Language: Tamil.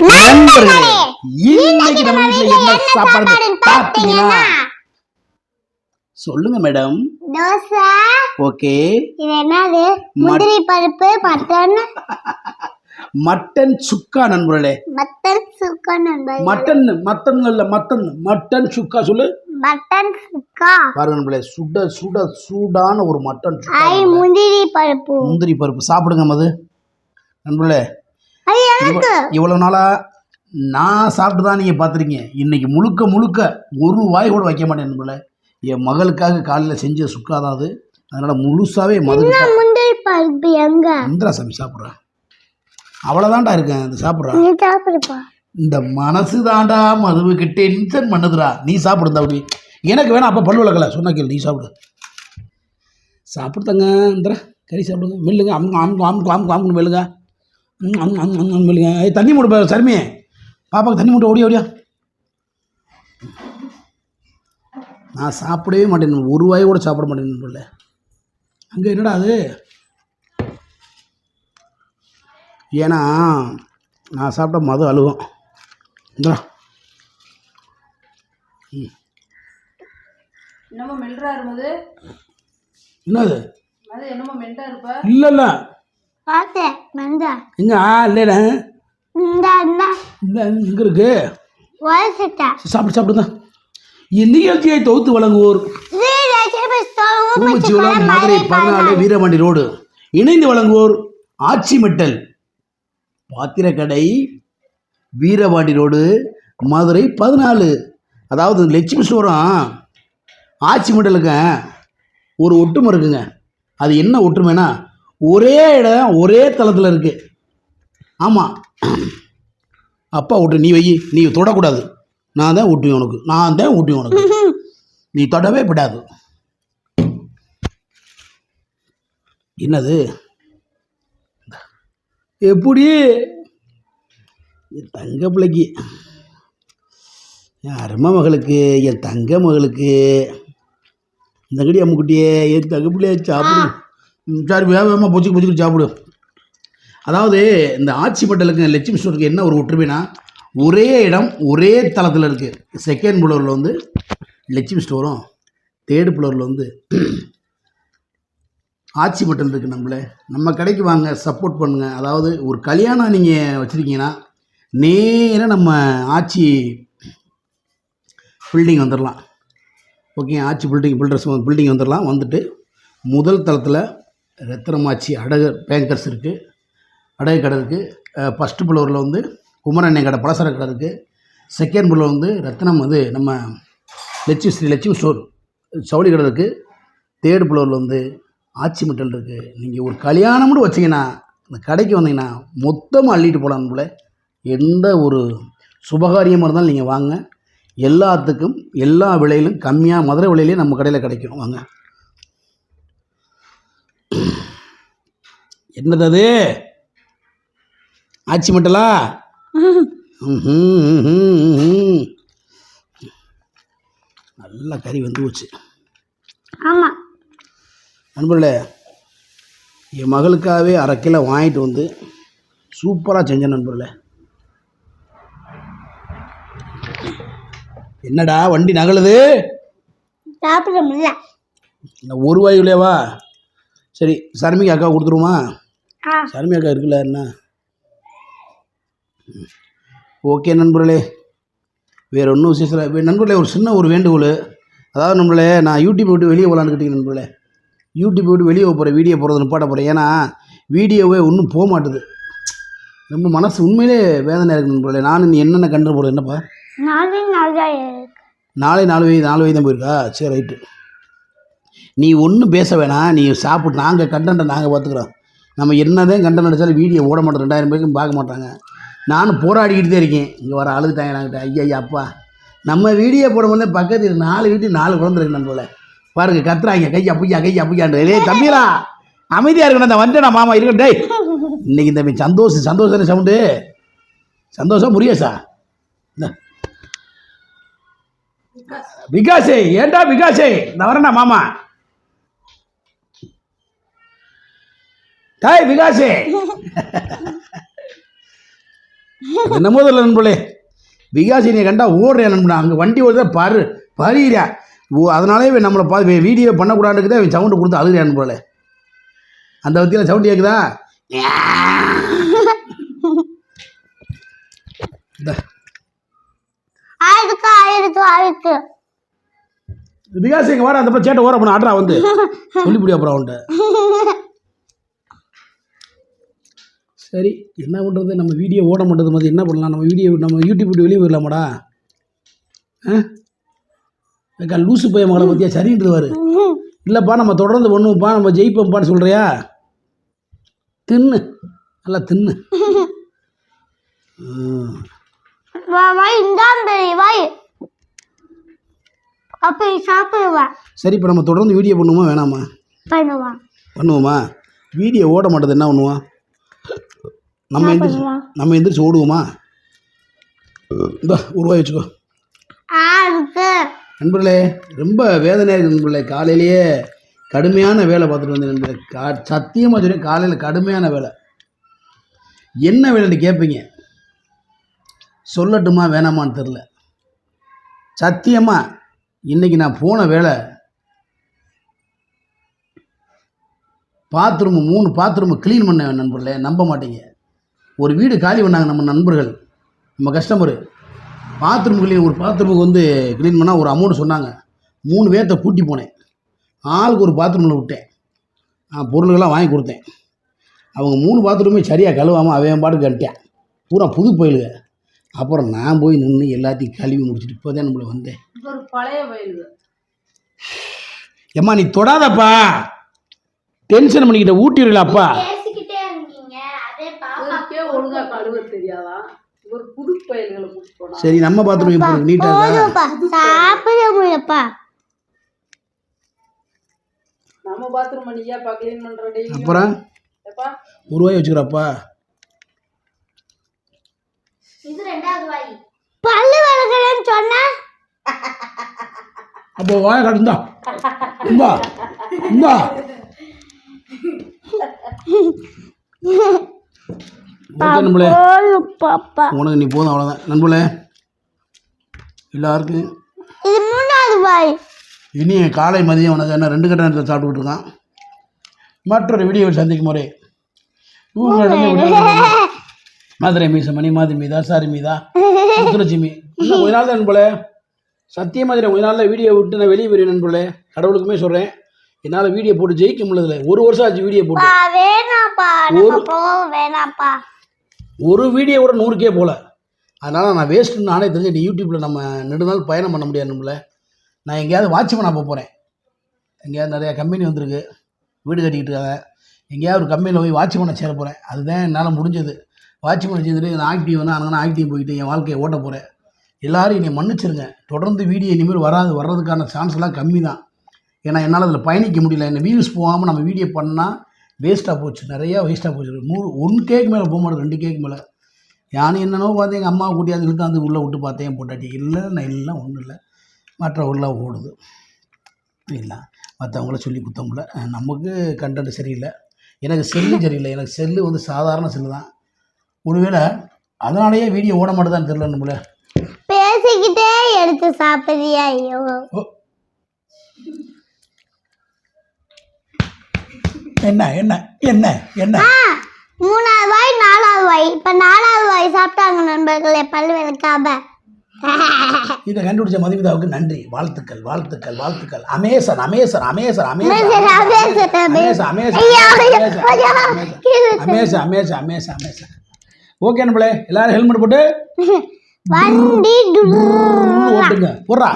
நண்பர்களே இன்னைக்கு நம்ம வீட்டுல என்ன சாப்பாடு பார்த்தீங்கன்னா சொல்லுங்க மேடம். தோசை ஓகே. இது என்னது? முந்திரி பருப்பு மட்டன். மட்டன் சுக்கா நண்பர்களே. மட்டன் சுக்கா நண்பர் மட்டன் மட்டன் இல்ல மட்டன் மட்டன் சுக்கா சொல்லு. மட்டன் சுக்கா. பாருங்க நண்பர்களே சுட சுட சூடான ஒரு மட்டன் சுக்கா ஐ முந்திரி பருப்பு. முந்திரி பருப்பு. சாப்பிடுங்க மது. நண்பர்களே இவ்வளவு நாளா நான் சாப்பிட்டு தான் நீங்கள் பார்த்துருக்கீங்க. இன்னைக்கு முழுக்க முழுக்க ஒரு வாய் கூட வைக்க மாட்டேன் நண்பர்களே என் மகளுக்காக காலையில் செஞ்ச சுக்கா தான் அது. அதனால் முழுசாவே மது இன்னும் முந்திரி பருப்பு எங்க? இந்திரா சாமி சாப்பிட்றேன் அவ்வளோதான்டா இருக்கேன். அது சாப்பிட்றா. நீ சாப்பிடுப்பா. இந்த மனசு தாண்டா மதுவுக்கு டென்ஷன் பண்ணுதுடா. நீ சாப்பிடுந்தா அப்படி. எனக்கு வேணாம் அப்போ பல்லு விளக்கல. சொன்னா கேளு நீ சாப்பிடு. சாப்பிடுதாங்க கறி சாப்பிடுங்க. மெல்லுங்க அமுங்க அமுங்க அமுங்க அமுங்க அமுங்க மெல்லுங்க தண்ணி மூடு சர்மி. பாப்பாக்கு தண்ணி மூட்டு ஓடியா ஓடியா நான் சாப்பிடவே மாட்டேன். ஒரு வாய் கூட சாப்பிட மாட்டேன் பிள்ளை. அங்கே என்னடா அது? ஏன்னா நான் சாப்பிட்ட மது அழுகும். இந்தா. என்னமோ மெல்றா இருந்தது என்னது? அது என்னமோ மெல்டா இருப்ப. இல்லை இல்லை பார்த்தேன் வந்தா. எங்க? ஆ இல்லைடா இந்த இந்த. இருக்கு? வயசுட்டா சாப்பிடு சாப்பிடுங்க இந்நிகழ்ச்சியை தொகுத்து வழங்குவோர் ஊமச்சிவளம் மதுரை பதினாலு வீரமண்டி ரோடு. இணைந்து வழங்குவோர் ஆச்சி மெட்டல். பாத்திரக்கடை வீரபாண்டி ரோடு மதுரை பதினாலு. அதாவது லட்சுமி ஸ்டோரம் ஆச்சி மெட்டலுங்க ஒரு ஒற்றுமை இருக்குங்க. அது என்ன ஒற்றுமைனா ஒரே இடம் ஒரே தளத்தில் இருக்கு. ஆமாம் அப்பா விட்டு நீ வை நீ தொடக்கூடாது. நான் தான் ஊட்டுவேன் உனக்கு. நான் தான் ஊட்டுவேன் உனக்கு. நீ தொடவே விடாது. என்னது? எப்படி? என் தங்க பிள்ளைக்கு. என் அருமை மகளுக்கு என் தங்க மகளுக்கு. இந்த கடி அம்முக்குட்டியே என் தங்க பிள்ளைய சாப்பிடு. சரி வேக வேகமாக பொச்சுக்கு பொச்சுக்கு சாப்பிடு. அதாவது இந்த ஆட்சி மண்டலுக்கு லட்சுமி ஸ்டோருக்கு என்ன ஒரு ஒற்றுமைனா ஒரே இடம் ஒரே தளத்தில் இருக்குது செகண்ட் ஃப்ளோரில் வந்து லட்சுமி ஸ்டோரும் தேர்டு ஃப்ளோரில் வந்து ஆட்சி மட்டன் இருக்குது நம்மளே. நம்ம கடைக்கு வாங்க சப்போர்ட் பண்ணுங்கள் அதாவது ஒரு கல்யாணம் நீங்கள் வச்சுருக்கீங்கன்னா நேராக நம்ம ஆட்சி பில்டிங் வந்துடலாம் ஓகே ஆட்சி பில்டிங் பில்டர்ஸ் பில்டிங் வந்துடலாம் வந்துட்டு முதல் தளத்தில் ரத்தினமாச்சி அடகு பேங்கர்ஸ் இருக்குது அடகு கடை இருக்குது ஃபஸ்ட்டு ஃப்ளோரில் வந்து குமரண்ணை கடை பலசர கடை இருக்குது செகண்ட் ஃப்ளோர் வந்து ரத்னம் அது நம்ம லட்சுமி ஸ்ரீ லட்சுமி ஸ்டோர் சவுளி கடை இருக்குது தேர்டு ஃப்ளோரில் வந்து ஆச்சி மிட்டல் இருக்குது நீங்கள் ஒரு கல்யாணம் கூட வச்சிங்கன்னா அந்த கடைக்கு வந்தீங்கன்னா மொத்தமாக அள்ளிட்டு போகலாம் போல. எந்த ஒரு சுபகாரியமாக இருந்தாலும் நீங்கள் வாங்க. எல்லாத்துக்கும் எல்லா விலையிலும் கம்மியாக மதுரை விலையிலே நம்ம கடையில் கிடைக்கும். வாங்க. என்னது? அது ஆச்சி மட்டலா நல்லா கறி வந்து போச்சு. ஆமா. நண்பர்களே என் மகளுக்காகவே அரை கிலோ வாங்கிட்டு வந்து சூப்பராக செஞ்சேன் நண்பர்களே. என்னடா வண்டி நகலுது? சாப்பிட முடியல. இந்த ஒரு வாயுலேவா சரி சர்மிகா அக்கா கொடுத்துருமா ஆ. சர்மி அக்கா இருக்குல்ல என்ன? ஓகே நண்பர்களே. வேறு ஒன்றும் விசேஷம் நண்பர்களே ஒரு சின்ன ஒரு வேண்டுகோள். அதாவது நம்மளே நான் யூடியூப் விட்டு வெளியே போகலான்னு கேட்டீங்க நண்பர்களே. யூடியூப் விட்டு வெளியே போகிறேன் வீடியோ போகிறது நிப்பாட்ட போகிறேன் ஏன்னா வீடியோவே ஒன்றும் போக மாட்டுது. ரொம்ப மனசு உண்மையிலே வேதனை இருக்குது நண்பர்களே. நான் நீ என்னென்ன கண்டு போகிறது என்னப்பா? நாளை நாலு வயது நாலு வயது தான் போயிருக்கா? சரி ரைட்டு. நீ ஒன்றும் பேச வேணாம். நீ சாப்பிட்டு நாங்கள் கண்டென்ட்டை நாங்கள் பார்த்துக்குறோம். நம்ம என்னதான் கண்டென்ட் அடித்தாலும் வீடியோ ஓட மாட்டோம். ரெண்டாயிரம் பேருக்கும் பார்க்க மாட்டாங்க. நானும் போராடிக்கிட்டு தான் இருக்கேன். இங்கே வர அழுதுட்டாங்க நாங்கிட்ட ஐயா ஐயா அப்பா. நம்ம வீடியோ போடும்போது பக்கத்தில் நாலு வீட்டு நாலு குழந்தை இருக்கு நம்மள பாருங்க கத்துறாங்க. கையா புய்யா கையா புய்யாண்டு ஏய் தம்பிரா அமைதியாக இருக்கணும். அந்த வந்துட்டா மாமா இருக்கட்டும் டேய் இன்னைக்கு இந்த சந்தோஷம் சந்தோஷம் சவுண்டு சந்தோஷம் இந்த. விகாசே ஏன்டா விகாசே? இந்த வரேன்டா மாமா. டாய் விகாசே. என்னமோ தெரியல நண்பர்களே. விகாசினியை கண்டா ஓடுறேன் நண்பனா. அங்கே வண்டி ஓடுறத பாரு பறியா ஓ அதனாலே இவன் நம்மளை பா வீடியோ பண்ணக்கூடாதுக்கு தான் இவன் சவுண்டு கொடுத்து அழுகிறேன் நண்பர்களே. அந்த வத்தியில் சவுண்டு கேட்குதா விகாசி இங்கே வாடா அந்த சேட்டை ஓர பண்ண ஆட்ரா வந்து. சொல்லிவிடியா அப்புறம் அவன்கிட்ட. சரி என்ன பண்ணுறது நம்ம வீடியோ ஓட மாட்டேது மாதிரி என்ன பண்ணலாம்? நம்ம வீடியோ நம்ம யூடியூப் வெளியே போயிடலாமாடா? ஆ? லூசு பையன் மகளை பற்றியா சரின்றதுவாரு இல்லைப்பா நம்ம தொடர்ந்து பண்ணுவோம்ப்பா. நம்ம ஜெயிப்போம்ப்பான்னு சொல்கிறியா தின்னு. நல்லா தின்னு. சரி இப்போ நம்ம தொடர்ந்து வீடியோ பண்ணுவோமா? வேணாமா? பண்ணுவான் பண்ணுவோமா? வீடியோ ஓட மாட்டேது என்ன பண்ணுவோம் நம்ம எந்திரிச்சு? நம்ம எந்திரிச்சு ஓடுவோமா? இந்த உருவாய் வச்சுக்கோ. நண்பர்களே ரொம்ப வேதனையாக இருக்குது நண்பர்களே. காலையிலேயே கடுமையான வேலை பார்த்துட்டு வந்தேன் நண்பர்களே. கா சத்தியமாக சொல்லி காலையில் கடுமையான வேலை. என்ன வேலைன்னு கேட்பீங்க சொல்லட்டுமா வேணாமான்னு தெரில சத்தியமாக இன்றைக்கி நான் போன வேலை பாத்ரூம் மூணு பாத்ரூம் க்ளீன் பண்ண நண்பர்களே. நம்ப மாட்டீங்க. ஒரு வீடு காலி பண்ணாங்க நம்ம நண்பர்கள். நம்ம கஸ்டமரு பாத்ரூம் க்ளீன் ஒரு பாத்ரூமுக்கு வந்து க்ளீன் பண்ணால் ஒரு அமௌண்ட் சொன்னாங்க. மூணு பேர்த்த கூட்டி போனேன். ஆளுக்கு ஒரு பாத்ரூமில் விட்டேன். நான் பொருள்கள்லாம் வாங்கி கொடுத்தேன். அவங்க மூணு பாத்ரூமே சரியாக கழுவாமல் அவன் பாட்டுக்கு கட்டிட்டான் பூரா புது கோயிலுங்க. அப்புறம் நான் போய் நின்று எல்லாத்தையும் கழுவி முடிச்சுட்டு இப்போ தான் நம்மளை வந்தேன். ஒரு பழைய வயலு ஏம்மா நீ தொடாதப்பா. டென்ஷன் பண்ணிக்கிட்ட ஊட்டிடுலாப்பா பேசிக்கிட்டே இருக்கீங்க அதே இவருக்கே ஒழுங்கா கழுவ தெரியாதா ஒரு புது பயல்களை போனா. சரி நம்ம பாத்ரூம் இப்போ நீட்டாக இருக்கா? போதும்ப்பா. சாப்பிட நம்ம பாத்ரூம் நீயாப்பா க்ளீன் பண்ற டெய்லி. அப்புறம்? எப்பா ஒரு ரூபாய் வச்சுக்கிறப்பா. இது ரெண்டாவது வாய். பல்லு விளக்குறேன்னு சொன்னா? அப்போ வாய கட்டுந்தா இந்தா. இந்தா. ஓகே நண்பளே பாப்பா. உனக்கு நீ போதும் அவ்வளோதான் நண்பளே எல்லாருக்கும் இது மூணாவது வாய். இனி காலை மதியம் உனக்கு என்ன ரெண்டு கட்ட நேரத்தில் சாப்பிட்டுக்கிட்டு இருக்கான். மற்றொரு வீடியோவில் சந்திக்கும் முறை. மதுரை மீச மணி மாதிரி மீதா சாரி மீதா முத்துலட்சுமி. இன்னும் கொஞ்ச நாள் தான் நண்பளே சத்தியமாக கொஞ்ச நாளில் வீடியோ விட்டு நான் வெளியே போயிடுவேன் நண்பளே கடவுளுக்குமே சொல்கிறேன் என்னால் வீடியோ போட்டு ஜெயிக்க முடியல. ஒரு வருஷம் ஆச்சு வீடியோ போட்டு. வேணாப்பா போவோம் வேணாப்பா ஒரு வீடியோ கூட நூறுக்கே போகல அதனால் நான் வேஸ்ட்டுன்னு நானே தெரிஞ்சு யூடியூப்பில் நம்ம நெடுநாள் பயணம் பண்ண முடியாது நம்மள. நான் எங்கேயாவது வாட்ச்மேனாக போக போகிறேன் எங்கேயாவது நிறையா கம்பெனி வந்திருக்கு. வீடு கட்டிக்கிட்டு இருக்காங்க. எங்கேயாவது ஒரு கம்பெனியில் போய் வாட்ச்மேனை சேர போகிறேன் அதுதான் என்னால் முடிஞ்சது. வாட்ச்மேன் சேர்ந்துட்டு நான் ஆக்டிவ் வந்து அங்கே ஆக்டிவ் போயிட்டு என் வாழ்க்கையை ஓட்ட போகிறேன் எல்லாரும் என்னை மன்னிச்சிருங்க. தொடர்ந்து வீடியோ இனிமேல் வராது வர்றதுக்கான சான்ஸ்லாம் கம்மி தான் ஏன்னா என்னால் அதில் பயணிக்க முடியல. என்ன வியூஸ் போகாமல் நம்ம வீடியோ பண்ணால் வேஸ்ட்டாக போச்சு. நிறையா வேஸ்ட்டாக போச்சு. நூறு ஒன் கேக் மேலே போக மாட்டேன் ரெண்டு கேக் மேலே. யானு என்னென்னோ பார்த்து எங்கள் அம்மா கூட்டியாந்து இழுத்து வந்து உள்ளே விட்டு பார்த்தேன் பொட்டாட்டி இல்லை நான் எல்லாம் ஒன்றும் இல்லை. மற்ற உள்ள ஓடுது. இல்லை மற்றவங்கள சொல்லி குத்தமுடில நமக்கு கண்டென்ட் சரியில்லை. எனக்கு செல்லு சரியில்லை. எனக்கு செல்லு வந்து சாதாரண செல்லு தான். ஒருவேளை அதனாலேயே வீடியோ ஓட மாட்டேதான்னு தெரில நம்மள. பேசிக்கிட்டே எடுத்து சாப்பிடுறியா ஐயோ ஓ என்ன என்ன என்ன என்ன? மூணாவது வாய் நாலாவது வாய். இப்ப நாலாவது வாய் சாப்பிட்டாங்க நண்பர்களே பல்லு விளக்காம இதை கண்டுபிடிச்ச மதுமிதாவுக்கு நன்றி. வாழ்த்துக்கள் வாழ்த்துக்கள் வாழ்த்துக்கள். Amazon Amazon Amazon Amazon Amazon, Amazon Amazon Amazon. Amazon Amazon okay நம்மளே எல்லாரும் ஹெல்மெட் போட்டு. வண்டி ஓட்டுங்க போடுறா